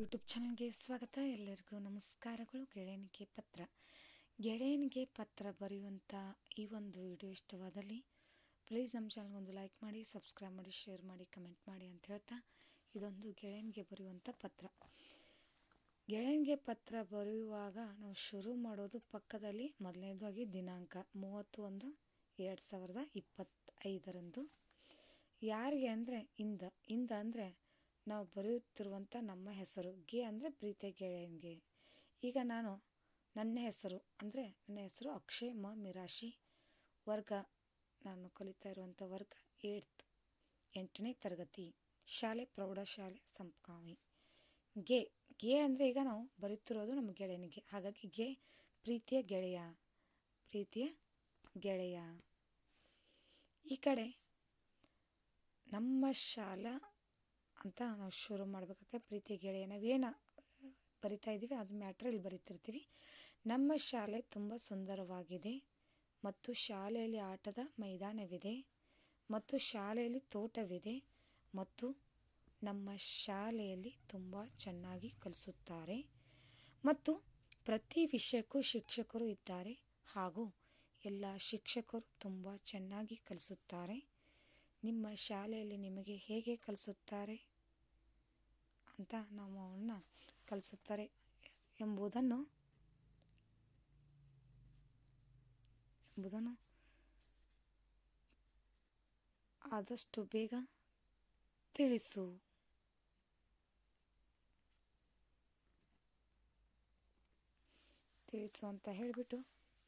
YouTube ಚಾನಲ್ಗೆ ಸ್ವಾಗತ. ಎಲ್ಲರಿಗೂ ನಮಸ್ಕಾರಗಳು. ಗೆಳೆಯನಿಗೆ ಪತ್ರ. ಗೆಳೆಯನಿಗೆ ಪತ್ರ ಬರೆಯುವಂಥ ಈ ಒಂದು ವಿಡಿಯೋ ಇಷ್ಟವಾದಲ್ಲಿ ಪ್ಲೀಸ್ ನಮ್ಮ ಚಾನಲ್ಗೊಂದು ಲೈಕ್ ಮಾಡಿ ಸಬ್ಸ್ಕ್ರೈಬ್ ಮಾಡಿ ಶೇರ್ ಮಾಡಿ ಕಮೆಂಟ್ ಮಾಡಿ ಅಂತ ಹೇಳ್ತಾ ಇದೊಂದು ಗೆಳೆಯನಿಗೆ ಬರೆಯುವಂಥ ಪತ್ರ. ಗೆಳೆಯನಿಗೆ ಪತ್ರ ಬರೆಯುವಾಗ ನಾವು ಶುರು ಮಾಡೋದು ಪಕ್ಕದಲ್ಲಿ ಮೊದಲನೇದಾಗಿ ದಿನಾಂಕ ಮೂವತ್ತು ಒಂದು ಎರಡು ಸಾವಿರದ ಇಪ್ಪತ್ತೈದರಂದು. ಯಾರಿಗೆ ಅಂದರೆ ಇಂದ ಇಂದ ಅಂದರೆ ನಾವು ಬರೆಯುತ್ತಿರುವಂಥ ನಮ್ಮ ಹೆಸರು. ಗೆ ಅಂದರೆ ಪ್ರೀತಿಯ ಗೆಳೆಯನಿಗೆ. ಈಗ ನಾನು ನನ್ನ ಹೆಸರು ಅಂದರೆ ನನ್ನ ಹೆಸರು ಅಕ್ಷಯ್ ಮ ಮಿರಾಶಿ ವರ್ಗ. ನಾನು ಕಲಿತಾ ಇರುವಂಥ ವರ್ಗ ಏಟ್ತ್ ಎಂಟನೇ ತರಗತಿ, ಶಾಲೆ ಪ್ರೌಢಶಾಲೆ ಸಂಪ್ಕಾವಿ ಗೆ ಗೆ ಅಂದರೆ ಈಗ ನಾವು ಬರೀತಿರೋದು ನಮ್ಮ ಗೆಳೆಯನಿಗೆ. ಹಾಗಾಗಿ ಗೆ ಪ್ರೀತಿಯ ಗೆಳೆಯ ಪ್ರೀತಿಯ ಗೆಳೆಯ. ಈ ಕಡೆ ನಮ್ಮ ಶಾಲಾ ಅಂತ ನಾವು ಶುರು ಮಾಡಬೇಕಾದ್ರೆ ಪ್ರೀತಿ ಗೆಳೆಯ ನಾವೇನು ಬರಿತಾ ಇದ್ದೀವಿ ಅದು ಮ್ಯಾಟ್ರ್ ಇಲ್ಲಿ ಬರಿತಿರ್ತೀವಿ. ನಮ್ಮ ಶಾಲೆ ತುಂಬ ಸುಂದರವಾಗಿದೆ ಮತ್ತು ಶಾಲೆಯಲ್ಲಿ ಆಟದ ಮೈದಾನವಿದೆ ಮತ್ತು ಶಾಲೆಯಲ್ಲಿ ತೋಟವಿದೆ ಮತ್ತು ನಮ್ಮ ಶಾಲೆಯಲ್ಲಿ ತುಂಬ ಚೆನ್ನಾಗಿ ಕಲಿಸುತ್ತಾರೆ. ಮತ್ತು ಪ್ರತಿ ವಿಷಯಕ್ಕೂ ಶಿಕ್ಷಕರು ಇದ್ದಾರೆ ಹಾಗೂ ಎಲ್ಲ ಶಿಕ್ಷಕರು ತುಂಬ ಚೆನ್ನಾಗಿ ಕಲಿಸುತ್ತಾರೆ. ನಿಮ್ಮ ಶಾಲೆಯಲ್ಲಿ ನಿಮಗೆ ಹೇಗೆ ಕಲಿಸುತ್ತಾರೆ? ಅಂತ ನಾವು ಅವನ್ನ ಕಲಿಸುತ್ತಾರೆ ಎಂಬುದನ್ನು ಎಂಬುದನ್ನು ಆದಷ್ಟು ಬೇಗ ತಿಳಿಸು. ತಿಳಿಸು ಅಂತ ಹೇಳಿಬಿಟ್ಟು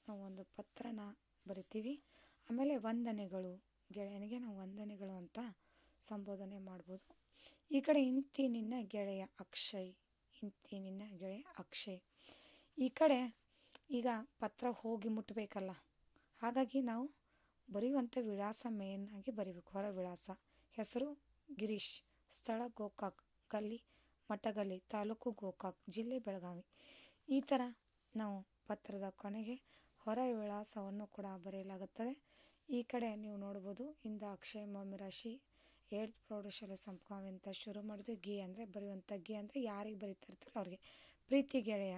ನಾವು ಒಂದು ಪತ್ರನ ಬರಿತೀವಿ. ಆಮೇಲೆ ವಂದನೆಗಳು, ಗೆಳೆಯನಿಗೆ ನಾವು ವಂದನೆಗಳು ಅಂತ ಸಂಬೋಧನೆ ಮಾಡ್ಬೋದು. ಈ ಕಡೆ ಇಂತಿ ನಿನ್ನ ಗೆಳೆಯ ಅಕ್ಷಯ್ ಇಂತಿ ನಿನ್ನ ಗೆಳೆಯ ಅಕ್ಷಯ್. ಈ ಕಡೆ ಈಗ ಪತ್ರ ಹೋಗಿ ಮುಟ್ಟಬೇಕಲ್ಲ ಹಾಗಾಗಿ ನಾವು ಬರೆಯುವಂಥ ವಿಳಾಸ ಮೇನ್ ಆಗಿ ಬರಿಬೇಕು. ಹೊರ ವಿಳಾಸ. ಹೆಸರು ಗಿರೀಶ್. ಸ್ಥಳ ಗೋಕಾಕ್. ಗಲ್ಲಿ, ಮಠಗಲ್ಲಿ, ತಾಲೂಕು ಗೋಕಾಕ್, ಜಿಲ್ಲೆ ಬೆಳಗಾವಿ. ಈ ಥರ ನಾವು ಪತ್ರದ ಕೊನೆಗೆ ಹೊರ ವಿಳಾಸವನ್ನು ಕೂಡ ಬರೆಯಲಾಗುತ್ತದೆ. ಈ ಕಡೆ ನೀವು ನೋಡ್ಬೋದು, ಇಂದ ಅಕ್ಷಯ ಮಮಿರಾಶಿ ಏಳ್ತ್ ಪ್ರೌಢಶಾಲೆ ಸಂಪಗಾವಿ ಅಂತ ಶುರು ಮಾಡಿದ್ವಿ ಗೆ ಅಂದರೆ, ಬರೆಯುವಂಥ ಗೆ ಅಂದರೆ ಯಾರಿಗೆ ಬರೀತಾ ಇರ್ತಾರಲ್ಲ ಅವ್ರಿಗೆ. ಪ್ರೀತಿ ಗೆಳೆಯ.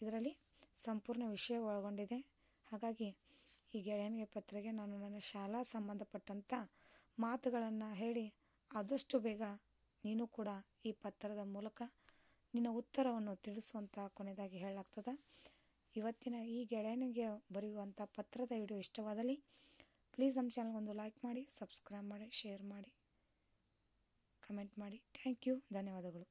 ಇದರಲ್ಲಿ ಸಂಪೂರ್ಣ ವಿಷಯ ಒಳಗೊಂಡಿದೆ. ಹಾಗಾಗಿ ಈ ಗೆಳೆಯನಿಗೆ ಪತ್ರಿಕೆ ನಾನು ನನ್ನ ಶಾಲಾ ಸಂಬಂಧಪಟ್ಟಂಥ ಮಾತುಗಳನ್ನು ಹೇಳಿ ಆದಷ್ಟು ಬೇಗ ನೀನು ಕೂಡ ಈ ಪತ್ರದ ಮೂಲಕ ನಿನ್ನ ಉತ್ತರವನ್ನು ತಿಳಿಸುವಂಥ ಕೊನೆಯದಾಗಿ ಹೇಳಲಾಗ್ತದೆ. ಇವತ್ತಿನ ಈ ಗೆಳೆಯನಿಗೆ ಬರೆಯುವಂಥ ಪತ್ರದ ವಿಡಿಯೋ ಇಷ್ಟವಾದಲ್ಲಿ, ಪ್ಲೀಸ್ ನಮ್ಮ ಚಾನಲ್ಗೊಂದು ಲೈಕ್ ಮಾಡಿ, ಸಬ್ಸ್ಕ್ರೈಬ್ ಮಾಡಿ, ಶೇರ್ ಮಾಡಿ. ಕಮೆಂಟ್ ಮಾಡಿ. Thank you. ಧನ್ಯವಾದಗಳು.